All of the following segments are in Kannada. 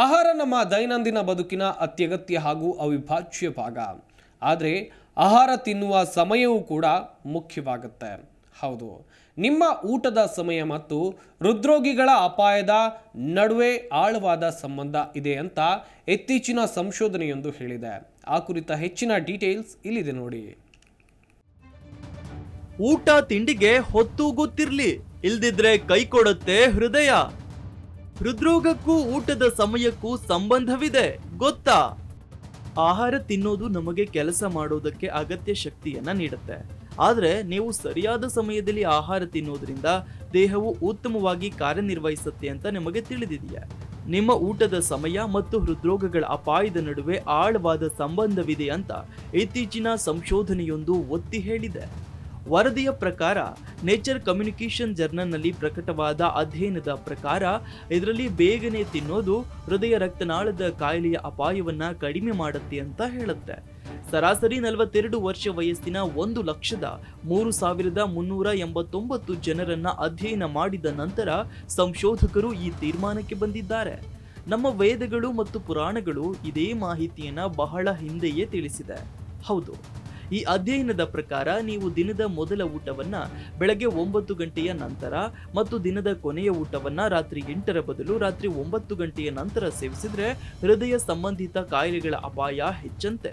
ಆಹಾರ ನಮ್ಮ ದೈನಂದಿನ ಬದುಕಿನ ಅತ್ಯಗತ್ಯ ಹಾಗೂ ಅವಿಭಾಜ್ಯ ಭಾಗ. ಆದರೆ ಆಹಾರ ತಿನ್ನುವ ಸಮಯವೂ ಕೂಡ ಮುಖ್ಯವಾಗುತ್ತೆ. ಹೌದು. ನಿಮ್ಮ ಊಟದ ಸಮಯ ಮತ್ತು ಹೃದ್ರೋಗಿಗಳ ಅಪಾಯದ ನಡುವೆ ಆಳವಾದ ಸಂಬಂಧ ಇದೆ ಅಂತ ಇತ್ತೀಚಿನ ಸಂಶೋಧನೆಯೊಂದು ಹೇಳಿದೆ. ಆ ಕುರಿತ ಹೆಚ್ಚಿನ ಡೀಟೇಲ್ಸ್ ಇಲ್ಲಿದೆ ನೋಡಿ. ಊಟ ತಿಂಡಿಗೆ ಹೊತ್ತು ಗೊತ್ತಿರಲಿ ಇಲ್ದಿದ್ರೆ ಕೈ ಕೊಡುತ್ತೆ ಹೃದಯ. ಹೃದ್ರೋಗಕ್ಕೂ ಊಟದ ಸಮಯಕ್ಕೂ ಸಂಬಂಧವಿದೆ, ಗೊತ್ತಾ? ಆಹಾರ ತಿನ್ನೋದು ನಮಗೆ ಕೆಲಸ ಮಾಡೋದಕ್ಕೆ ಅಗತ್ಯ ಶಕ್ತಿಯನ್ನ ನೀಡುತ್ತೆ. ಆದರೆ ನೀವು ಸರಿಯಾದ ಸಮಯದಲ್ಲಿ ಆಹಾರ ತಿನ್ನೋದ್ರಿಂದ ದೇಹವು ಉತ್ತಮವಾಗಿ ಕಾರ್ಯನಿರ್ವಹಿಸುತ್ತೆ ಅಂತ ನಿಮಗೆ ತಿಳಿದಿದೆಯಾ? ನಿಮ್ಮ ಊಟದ ಸಮಯ ಮತ್ತು ಹೃದ್ರೋಗಗಳ ಅಪಾಯದ ನಡುವೆ ಆಳವಾದ ಸಂಬಂಧವಿದೆ ಅಂತ ಇತ್ತೀಚಿನ ಸಂಶೋಧನೆಯೊಂದು ಒತ್ತಿ ಹೇಳಿದೆ. ವರದಿಯ ಪ್ರಕಾರ ನೇಚರ್ ಕಮ್ಯುನಿಕೇಷನ್ ಜರ್ನಲ್ನಲ್ಲಿ ಪ್ರಕಟವಾದ ಅಧ್ಯಯನದ ಪ್ರಕಾರ ಇದರಲ್ಲಿ ಬೇಗನೆ ತಿನ್ನೋದು, ಹೃದಯ ರಕ್ತನಾಳದ ಕಾಯಿಲೆಯ ಅಪಾಯವನ್ನು ಕಡಿಮೆ ಮಾಡುತ್ತೆ ಅಂತ ಹೇಳುತ್ತೆ. ಸರಾಸರಿ ನಲವತ್ತೆರಡು ವರ್ಷ ವಯಸ್ಸಿನ ಒಂದು ಲಕ್ಷದ ಮೂರು ಸಾವಿರದ ಮುನ್ನೂರ ಎಂಬತ್ತೊಂಬತ್ತು ಜನರನ್ನ ಅಧ್ಯಯನ ಮಾಡಿದ ನಂತರ ಸಂಶೋಧಕರು ಈ ತೀರ್ಮಾನಕ್ಕೆ ಬಂದಿದ್ದಾರೆ. ನಮ್ಮ ವೇದಗಳು ಮತ್ತು ಪುರಾಣಗಳು ಇದೇ ಮಾಹಿತಿಯನ್ನು ಬಹಳ ಹಿಂದೆಯೇ ತಿಳಿಸಿದೆ. ಹೌದು. ಈ ಅಧ್ಯಯನದ ಪ್ರಕಾರ ನೀವು ದಿನದ ಮೊದಲ ಊಟವನ್ನು ಬೆಳಗ್ಗೆ ಒಂಬತ್ತು ಗಂಟೆಯ ನಂತರ ಮತ್ತು ದಿನದ ಕೊನೆಯ ಊಟವನ್ನು ರಾತ್ರಿ ಎಂಟರ ಬದಲು ರಾತ್ರಿ ಒಂಬತ್ತು ಗಂಟೆಯ ನಂತರ ಸೇವಿಸಿದರೆ ಹೃದಯ ಸಂಬಂಧಿತ ಕಾಯಿಲೆಗಳ ಅಪಾಯ ಹೆಚ್ಚಂತೆ.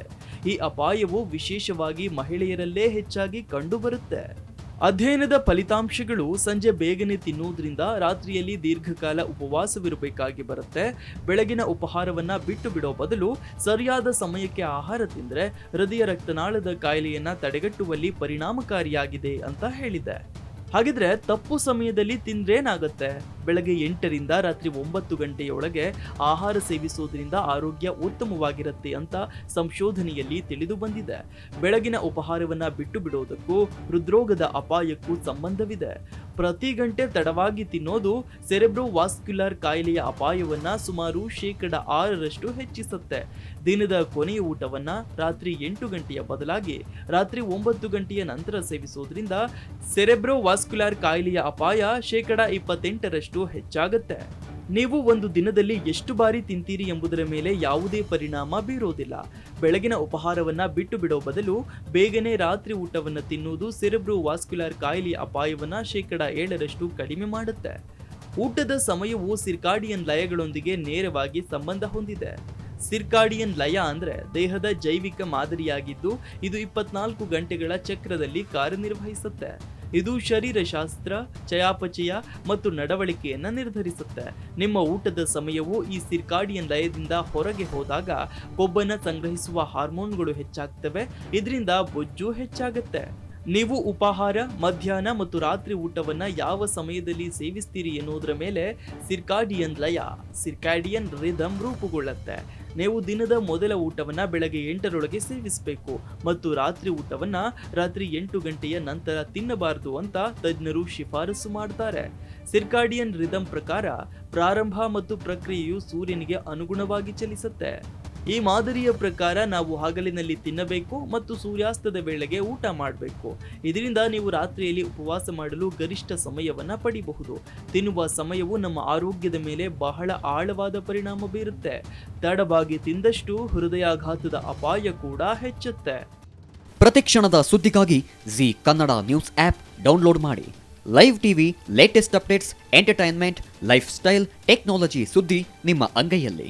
ಈ ಅಪಾಯವು ವಿಶೇಷವಾಗಿ ಮಹಿಳೆಯರಲ್ಲೇ ಹೆಚ್ಚಾಗಿ ಕಂಡುಬರುತ್ತೆ. ಅಧ್ಯಯನದ ಫಲಿತಾಂಶಗಳು ಸಂಜೆ ಬೇಗನೆ ತಿನ್ನುವುದರಿಂದ ರಾತ್ರಿಯಲ್ಲಿ ದೀರ್ಘಕಾಲ ಉಪವಾಸವಿರಬೇಕಾಗಿ ಬರುತ್ತೆ. ಬೆಳಗಿನ ಉಪಹಾರವನ್ನ ಬಿಟ್ಟು ಬಿಡೋ ಬದಲು ಸರಿಯಾದ ಸಮಯಕ್ಕೆ ಆಹಾರ ತಿಂದರೆ ಹೃದಯ ರಕ್ತನಾಳದ ಕಾಯಿಲೆಯನ್ನ ತಡೆಗಟ್ಟುವಲ್ಲಿ ಪರಿಣಾಮಕಾರಿಯಾಗಿದೆ ಅಂತ ಹೇಳಿದೆ. ಹಾಗಿದ್ರೆ ತಪ್ಪು ಸಮಯದಲ್ಲಿ ತಿಂದ್ರೇನಾಗುತ್ತೆ ಬೆಳಗ್ಗೆ ಎಂಟರಿಂದ ರಾತ್ರಿ ಒಂಬತ್ತು ಗಂಟೆಯೊಳಗೆ ಆಹಾರ ಸೇವಿಸೋದ್ರಿಂದ ಆರೋಗ್ಯ ಉತ್ತಮವಾಗಿರುತ್ತೆ ಅಂತ ಸಂಶೋಧನೆಯಲ್ಲಿ ತಿಳಿದು ಬಂದಿದೆ. ಬೆಳಗಿನ ಉಪಹಾರವನ್ನ ಬಿಟ್ಟು ಬಿಡೋದಕ್ಕೂ ಹೃದ್ರೋಗದ ಅಪಾಯಕ್ಕೂ ಸಂಬಂಧವಿದೆ. ಪ್ರತಿ ಗಂಟೆ ತಡವಾಗಿ ತಿನ್ನೋದು ಸೆರೆಬ್ರೋ ವಾಸ್ಕ್ಯುಲರ್ ಕಾಯಿಲೆಯ ಅಪಾಯವನ್ನು ಸುಮಾರು ಶೇಕಡ ಆರರಷ್ಟು ಹೆಚ್ಚಿಸುತ್ತೆ. ದಿನದ ಕೊನೆಯ ಊಟವನ್ನು ರಾತ್ರಿ ಎಂಟು ಗಂಟೆಯ ಬದಲಾಗಿ ರಾತ್ರಿ ಒಂಬತ್ತು ಗಂಟೆಯ ನಂತರ ಸೇವಿಸೋದ್ರಿಂದ ಸೆರೆಬ್ರೋ ವಾಸ್ಕ್ಯುಲರ್ ಕಾಯಿಲೆಯ ಅಪಾಯ ಶೇಕಡ ಇಪ್ಪತ್ತೆಂಟರಷ್ಟು ಹೆಚ್ಚಾಗುತ್ತೆ. ನೀವು ಒಂದು ದಿನದಲ್ಲಿ ಎಷ್ಟು ಬಾರಿ ತಿಂತೀರಿ ಎಂಬುದರ ಮೇಲೆ ಯಾವುದೇ ಪರಿಣಾಮ ಬೀರೋದಿಲ್ಲ. ಬೆಳಗಿನ ಉಪಹಾರವನ್ನ ಬಿಟ್ಟು ಬಿಡೋ ಬದಲು ಬೇಗನೆ ರಾತ್ರಿ ಊಟವನ್ನು ತಿನ್ನುವುದು ಸೆರೆಬ್ರೋ ವಾಸ್ಕ್ಯುಲರ್ ಕಾಯಿಲೆ ಅಪಾಯವನ್ನ ಶೇಕಡ ಏಳರಷ್ಟು ಕಡಿಮೆ ಮಾಡುತ್ತೆ. ಊಟದ ಸಮಯವು ಸಿರ್ಕಾಡಿಯನ್ ಲಯಗಳೊಂದಿಗೆ ನೇರವಾಗಿ ಸಂಬಂಧ ಹೊಂದಿದೆ. ಸಿರ್ಕಾಡಿಯನ್ ಲಯ ಅಂದರೆ ದೇಹದ ಜೈವಿಕ ಮಾದರಿಯಾಗಿದ್ದು ಇದು ಇಪ್ಪತ್ನಾಲ್ಕು ಗಂಟೆಗಳ ಚಕ್ರದಲ್ಲಿ ಕಾರ್ಯನಿರ್ವಹಿಸುತ್ತೆ. ಇದು ಶರೀರಶಾಸ್ತ್ರ, ಚಯಾಪಚಯ ಮತ್ತು ನಡವಳಿಕೆಯನ್ನು ನಿರ್ಧರಿಸುತ್ತೆ. ನಿಮ್ಮ ಊಟದ ಸಮಯವು ಈ ಸಿರ್ಕಾಡಿಯನ್ ಲಯದಿಂದ ಹೊರಗೆ ಹೋದಾಗ ಕೊಬ್ಬನ್ನ ಸಂಗ್ರಹಿಸುವ ಹಾರ್ಮೋನ್ಗಳು ಹೆಚ್ಚಾಗ್ತವೆ, ಇದರಿಂದ ಬೊಜ್ಜು ಹೆಚ್ಚಾಗುತ್ತೆ. ನೀವು ಉಪಾಹಾರ, ಮಧ್ಯಾಹ್ನ ಮತ್ತು ರಾತ್ರಿ ಊಟವನ್ನ ಯಾವ ಸಮಯದಲ್ಲಿ ಸೇವಿಸ್ತೀರಿ ಎನ್ನುವುದರ ಮೇಲೆ ಸಿರ್ಕಾಡಿಯನ್ ಲಯ ಸಿರ್ಕಾಡಿಯನ್ ರಿದಮ್ ರೂಪುಗೊಳ್ಳುತ್ತೆ. ನೀವು ದಿನದ ಮೊದಲ ಊಟವನ್ನು ಬೆಳಗ್ಗೆ ಎಂಟರೊಳಗೆ ಸೇವಿಸಬೇಕು ಮತ್ತು ರಾತ್ರಿ ಊಟವನ್ನು ರಾತ್ರಿ ಎಂಟು ಗಂಟೆಯ ನಂತರ ತಿನ್ನಬಾರದು ಅಂತ ತಜ್ಞರು ಶಿಫಾರಸು ಮಾಡ್ತಾರೆ. ಸಿರ್ಕಾಡಿಯನ್ ರಿದಮ್ ಪ್ರಕಾರ ಪ್ರಾರಂಭ ಮತ್ತು ಪ್ರಕ್ರಿಯೆಯು ಸೂರ್ಯನಿಗೆ ಅನುಗುಣವಾಗಿ ಚಲಿಸುತ್ತೆ. ಈ ಮಾದರಿಯ ಪ್ರಕಾರ ನಾವು ಹಗಲಿನಲ್ಲಿ ತಿನ್ನಬೇಕು ಮತ್ತು ಸೂರ್ಯಾಸ್ತದ ವೇಳೆಗೆ ಊಟ ಮಾಡಬೇಕು. ಇದರಿಂದ ನೀವು ರಾತ್ರಿಯಲ್ಲಿ ಉಪವಾಸ ಮಾಡಲು ಗರಿಷ್ಠ ಸಮಯವನ್ನ ಪಡಿಬಹುದು. ತಿನ್ನುವ ಸಮಯವು ನಮ್ಮ ಆರೋಗ್ಯದ ಮೇಲೆ ಬಹಳ ಆಳವಾದ ಪರಿಣಾಮ ಬೀರುತ್ತೆ. ತಡವಾಗಿ ತಿಂದಷ್ಟು ಹೃದಯಾಘಾತದ ಅಪಾಯ ಕೂಡ ಹೆಚ್ಚುತ್ತೆ. ಪ್ರತಿಕ್ಷಣದ ಸುದ್ದಿಗಾಗಿ Zee Kannada news app download ಮಾಡಿ. Live TV, latest updates, entertainment, lifestyle, technology ಸುದ್ದಿ ನಿಮ್ಮ ಅಂಗೈಯಲ್ಲಿ.